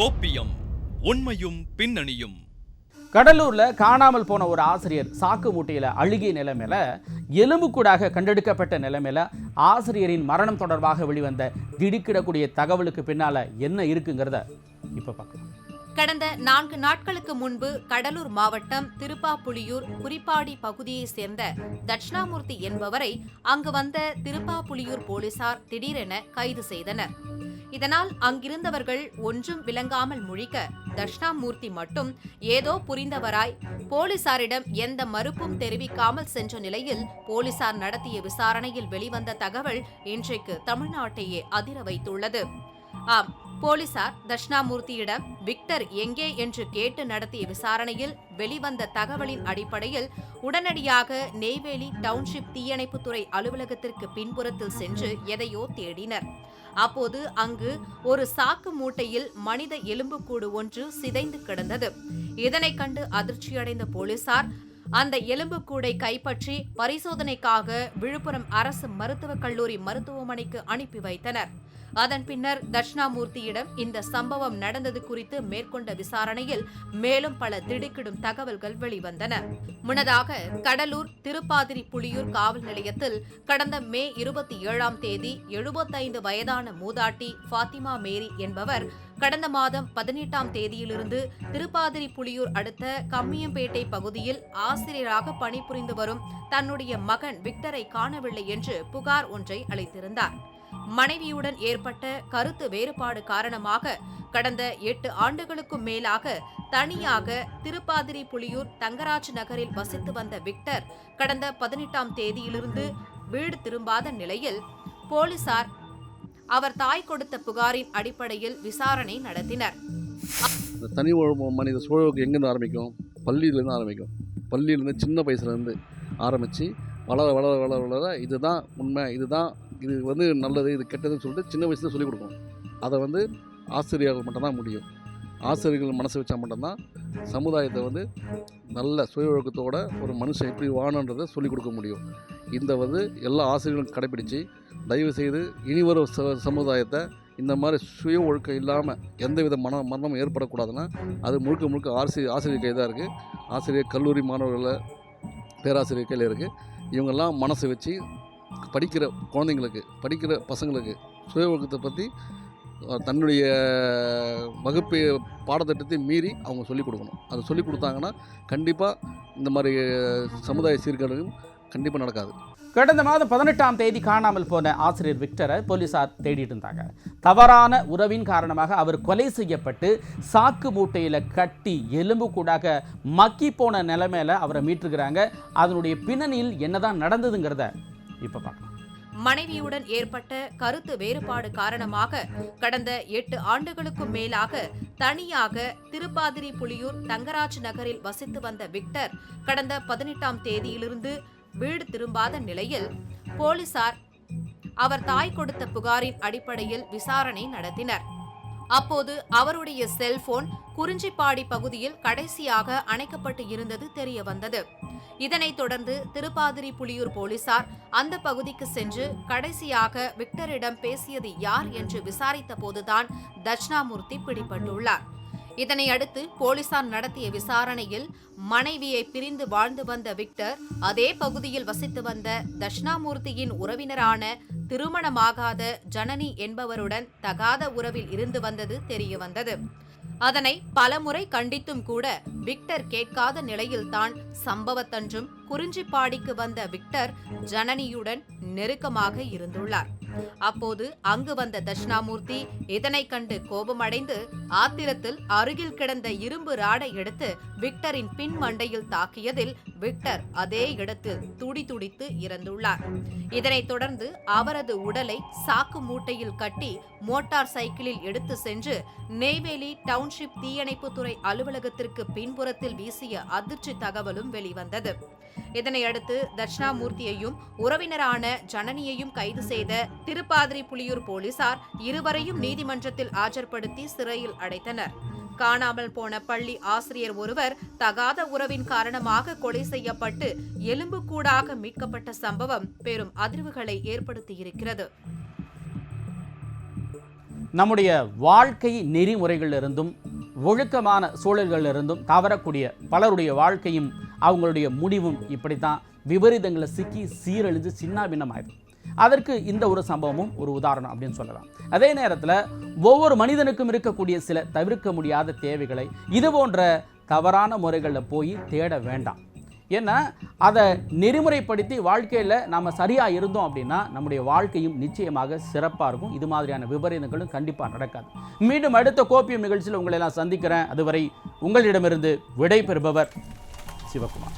கோப்பியம் உண்மையும் பின்னணியும். கடலூர்ல காணாமல் போன ஒரு ஆசிரியர் சாக்கு மூட்டையில அழுகிய நிலைமையில எலும்புக்கூடாக கண்டெடுக்கப்பட்ட நிலைமையில ஆசிரியரின் மரணம் தொடர்பாக வெளிவந்த திடுக்கிடக்கூடிய தகவலுக்கு பின்னால என்ன இருக்குங்கிறத இப்ப பார்க்கலாம். கடந்த நான்கு நாட்களுக்கு முன்பு கடலூர் மாவட்டம் திருப்பாப்புலியூர் குறிப்பாடி பகுதியைச் சேர்ந்த தட்சிணாமூர்த்தி என்பவரை அங்கு வந்த திருப்பாப்புலியூர் போலீசார் திடீரென கைது செய்தனர். இதனால் அங்கிருந்தவர்கள் ஒன்றும் விளங்காமல் முழிக்க தட்சிணாமூர்த்தி மட்டும் ஏதோ புரிந்தவராய் போலீசாரிடம் எந்த மறுப்பும் தெரிவிக்காமல் சென்ற நிலையில் போலீசார் நடத்திய விசாரணையில் வெளிவந்த தகவல் இன்றைக்கு தமிழ்நாட்டையே அதிர வைத்துள்ளது. ஆம் போலீசார் தட்சிணாமூர்த்தியிடம் விக்டர் எங்கே? என்று கேட்டு நடத்திய விசாரணையில் வெளிவந்த தகவலின் அடிப்படையில் உடனடியாக நெய்வேலி டவுன்ஷிப் தீயணைப்புத்துறை அலுவலகத்திற்கு பின்புறத்தில் சென்று எதையோ தேடினர். அப்போது அங்கு ஒரு சாக்கு மூட்டையில் மனித எலும்புக்கூடு ஒன்று சிதைந்து கிடந்தது. இதனைக் கண்டு அதிர்ச்சியடைந்த போலீசார் அந்த எலும்புக்கூடை கைப்பற்றி பரிசோதனைக்காக விழுப்புரம் அரசு மருத்துவக் கல்லூரி மருத்துவமனைக்கு அனுப்பி வைத்தனர். அதன் பின்னர் தட்சிணாமூர்த்தியிடம் இந்த சம்பவம் நடந்தது குறித்து மேற்கொண்ட விசாரணையில் மேலும் பல திடுக்கிடும் தகவல்கள் வெளிவந்தன. முன்னதாக கடலூர் திருப்பாதிரி புலியூர் காவல் நிலையத்தில் கடந்த மே இருபத்தி ஏழாம் தேதி எழுபத்தைந்து வயதான மூதாட்டி ஃபாத்திமா மேரி என்பவர் கடந்த மாதம் பதினெட்டாம் தேதியிலிருந்து திருப்பாதிரி புலியூர் அடுத்த கம்மியம்பேட்டை பகுதியில் ஆசிரியராக பணிபுரிந்து வரும் தன்னுடைய மகன் விக்டரை காணவில்லை என்று புகார் ஒன்றை அளித்திருந்தார். மனைவியுடன் ஏற்பட்ட கருத்து வேறுபாடு காரணமாக கடந்த எட்டு ஆண்டுகளுக்கும் மேலாக தனியாக திருப்பாதிரி புலியூர் தங்கராஜ் நகரில் வசித்து வந்த விக்டர் கடந்த பதினெட்டாம் தேதியிலிருந்து வீடு திரும்பாத நிலையில் போலீசார் அவர் தாய் கொடுத்த புகாரின் அடிப்படையில் விசாரணை நடத்தினர். தனி மனித சூழலுக்கு எங்கேருந்து ஆரம்பிக்கும்? பள்ளியிலேருந்து ஆரம்பிக்கும். பள்ளியிலேருந்து சின்ன வயசுலேருந்து ஆரம்பித்து வளர வளர வளர வளர இதுதான் உண்மை இதுதான் இது வந்து நல்லது இது கெட்டதுன்னு சொல்லிட்டு சின்ன வயசுல சொல்லிக் கொடுக்கணும். அதை வந்து ஆசிரியர்கள் மட்டும்தான் முடியும். ஆசிரியர்கள் மனசு வச்சா மட்டும்தான் சமுதாயத்தை வந்து நல்ல சுய ஒழுக்கத்தோட ஒரு மனுஷன் எப்படி வாழணுன்றதை சொல்லிக் கொடுக்க முடியும். இந்த வந்து எல்லா ஆசிரியர்களும் கடைப்பிடிச்சு தயவு செய்து இனிவரும் ச சமுதாயத்தை இந்த மாதிரி சுய ஒழுக்கம் இல்லாமல் எந்தவித மன மரணமும் ஏற்படக்கூடாதுன்னா அது முழுக்க முழுக்க ஆசிரியர் ஆசிரியர் கையில் தான் இருக்குது ஆசிரியர் கல்லூரி மாணவர்களை பேராசிரியர் கையில் இருக்குது இவங்கெல்லாம் மனசு வச்சு படிக்கிற குழந்தைங்களுக்கு படிக்கிற பசங்களுக்கு சுய ஒழுக்கத்தை பற்றி தன்னுடைய வகுப்பு பாடத்திட்டத்தை மீறி அவங்க சொல்லிக் கொடுக்கணும். அது சொல்லிக் கொடுத்தாங்கன்னா கண்டிப்பாக இந்த மாதிரி சமுதாய சீர்கேடுகள் கண்டிப்பாக நடக்காது. கடந்த மாதம் பதினெட்டாம் தேதி காணாமல் போன ஆசிரியர் விக்டரை போலீசார் தேடிட்டு இருந்தாங்க. தவறான உறவின் காரணமாக அவர் கொலை செய்யப்பட்டு சாக்கு மூட்டையில் கட்டி எலும்பு கூடாக மக்கி போன நிலைமையில் அவரை மீட்டுருக்கிறாங்க. அதனுடைய பின்னணியில் என்னதான் நடந்ததுங்கிறத இப்ப பார்க்கலாம். மனைவியுடன் ஏற்பட்ட கருத்து வேறுபாடு காரணமாக கடந்த எட்டு ஆண்டுகளுக்கும் மேலாக தனியாக திருப்பாதிரி புலியூர் தங்கராஜ் நகரில் வசித்து வந்த விக்டர் கடந்த பதினெட்டாம் தேதியிலிருந்து வீடு திரும்பாத நிலையில் போலீசார் அவர் தாய் கொடுத்த புகாரின் அடிப்படையில் விசாரணை நடத்தினர். அப்போது அவருடைய செல்போன் குறிஞ்சிப்பாடி பகுதியில் கடைசியாக அணைக்கப்பட்டு இருந்தது தெரியவந்தது. இதனைத் தொடர்ந்து திருப்பாதிரி புலியூர் போலீசார் அந்த பகுதிக்கு சென்று கடைசியாக விக்டரிடம் பேசியது யார் என்று விசாரித்த போதுதான் தட்சிணாமூர்த்தி பிடிபட்டுள்ளார். இதனையடுத்து போலீசார் நடத்திய விசாரணையில் மனைவியை பிரிந்து வாழ்ந்து வந்த விக்டர் அதே பகுதியில் வசித்து வந்த தட்சிணாமூர்த்தியின் உறவினரான திருமணமாகாத ஜனனி என்பவருடன் தகாத உறவில் இருந்து வந்தது தெரியவந்தது. அதனை பலமுறை கண்டித்தும் கூட விக்டர் கேட்காத நிலையில்தான் சம்பவத்தன்றும் குறிஞ்சிப்பாடிக்கு வந்த விக்டர் ஜனனியுடன் நெருக்கமாக இருந்துள்ளார். அப்போது அங்கு வந்த தட்சிணாமூர்த்தி இதனைக் கண்டு கோபமடைந்து ஆத்திரத்தில் அருகில் கிடந்த இரும்பு ராடை எடுத்து விக்டரின் பின் மண்டையில் தாக்கியதில் விக்டர் அதே இடத்தில் துடி துடித்து இறந்துள்ளார். இதனைத் தொடர்ந்து அவரது உடலை சாக்கு மூட்டையில் கட்டி மோட்டார் சைக்கிளில் எடுத்து சென்று நெய்வேலி டவுன்ஷிப் தீயணைப்புத்துறை அலுவலகத்திற்கு பின்புறத்தில் வீசிய அதிர்ச்சி தகவலும் வெளிவந்தது. இதனையடுத்து தட்சிணாமூர்த்தியையும் உறவினரான ஜனனியையும் கைது செய்த திருப்பாதிரி புலியூர் போலீசார் இருவரையும் நீதிமன்றத்தில் ஆஜர்படுத்தி சிறையில் அடைத்தனர். காணாமல் போன பள்ளி ஆசிரியர் ஒருவர் தகாத உறவின் காரணமாக கொலை செய்யப்பட்டு எலும்புக்கூடாக மீட்கப்பட்ட சம்பவம் பெரும் அதிர்வுகளை ஏற்படுத்தியிருக்கிறது. நம்முடைய வாழ்க்கை நெறிமுறைகளிலிருந்தும் ஒழுக்கமான சூழல்களிலிருந்தும் தவறக்கூடிய பலருடைய வாழ்க்கையும் அவங்களுடைய முடிவும் இப்படித்தான். விபரீதங்களை சிக்கி சீரழிஞ்சு சின்ன பின்னமாயிடும் அதற்கு இந்த ஒரு சம்பவமும் ஒரு உதாரணம் அப்படின்னு சொல்லலாம். அதே நேரத்தில் ஒவ்வொரு மனிதனுக்கும் இருக்கக்கூடிய சில தவிர்க்க முடியாத தேவைகளை இது போன்ற தவறான முறைகளில் போய் தேட வேண்டாம். ஏன்னா அதை நெறிமுறைப்படுத்தி வாழ்க்கையில் நம்ம சரியாக இருந்தோம் அப்படின்னா நம்முடைய வாழ்க்கையும் நிச்சயமாக சிறப்பாக இருக்கும். இது மாதிரியான விபரீதங்களும் கண்டிப்பாக நடக்காது. மீண்டும் அடுத்த கோப்பியம் நிகழ்ச்சியில் உங்களை நான் சந்திக்கிறேன். அதுவரை உங்களிடமிருந்து விடை பெறுபவர் вакуума